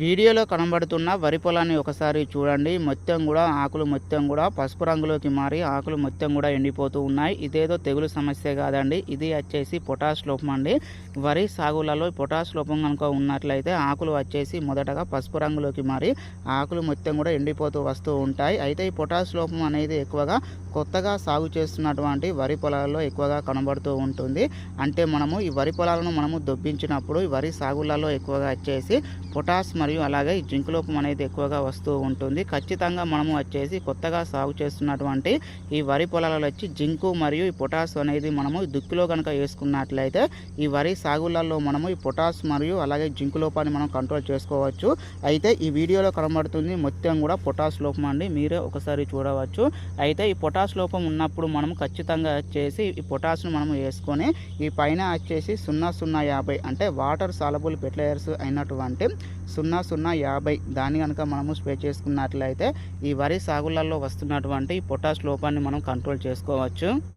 వీడియోలో కనబడుతున్న వరి పొలాన్ని ఒకసారి చూడండి. మొత్తం కూడా ఆకులు మొత్తం కూడా పసుపు రంగులోకి మారి ఆకులు మొత్తం కూడా ఎండిపోతూ ఉన్నాయి. ఇదేదో తెగులు సమస్య కాదండి. ఇది వచ్చేసి పొటాష్ లోపం అండి. వరి సాగులలో పొటాష్ లోపం కనుక ఉన్నట్లయితే ఆకులు వచ్చేసి మొదటగా పసుపు రంగులోకి మారి ఆకులు మొత్తం కూడా ఎండిపోతూ వస్తూ ఉంటాయి. అయితే ఈ పొటాష్ లోపం అనేది ఎక్కువగా కొత్తగా సాగు చేస్తున్నటువంటి వరి పొలాల్లో ఎక్కువగా కనబడుతూ ఉంటుంది. అంటే మనము ఈ వరి పొలాలను మనము దొబ్బించినప్పుడు ఈ వరి సాగులలో ఎక్కువగా వచ్చేసి పొటాష్ మరియు అలాగే ఈ జింక్ లోపం అనేది ఎక్కువగా వస్తూ ఉంటుంది. ఖచ్చితంగా మనము వచ్చేసి కొత్తగా సాగు చేస్తున్నటువంటి ఈ వరి పొలాలలో వచ్చి జింకు మరియు ఈ పొటాష్ అనేది మనము దుక్కిలో కనుక వేసుకున్నట్లయితే ఈ వరి సాగులలో మనము ఈ పొటాష్ మరియు అలాగే జింకు లోపాన్ని మనం కంట్రోల్ చేసుకోవచ్చు. అయితే ఈ వీడియోలో కనబడుతుంది మొత్తం కూడా పొటాష్ లోపం అండి. మీరే ఒకసారి చూడవచ్చు. అయితే ఈ పొటాష్ లోపం ఉన్నప్పుడు మనం ఖచ్చితంగా వచ్చేసి ఈ పొటాస్ను మనం వేసుకొని ఈ పైన వచ్చేసి సున్నా సున్నా యాభై అంటే వాటర్ సాలబుల్ ఫెర్టిలైజర్స్ అయినటువంటి సున్నా సున్నా యాభై. దాన్ని కనుక మనము స్ప్రే చేసుకున్నట్లయితే ఈ వరి సాగులలో వస్తున్నటువంటి ఈ పొటాష్ లోపాన్ని మనం కంట్రోల్ చేసుకోవచ్చు.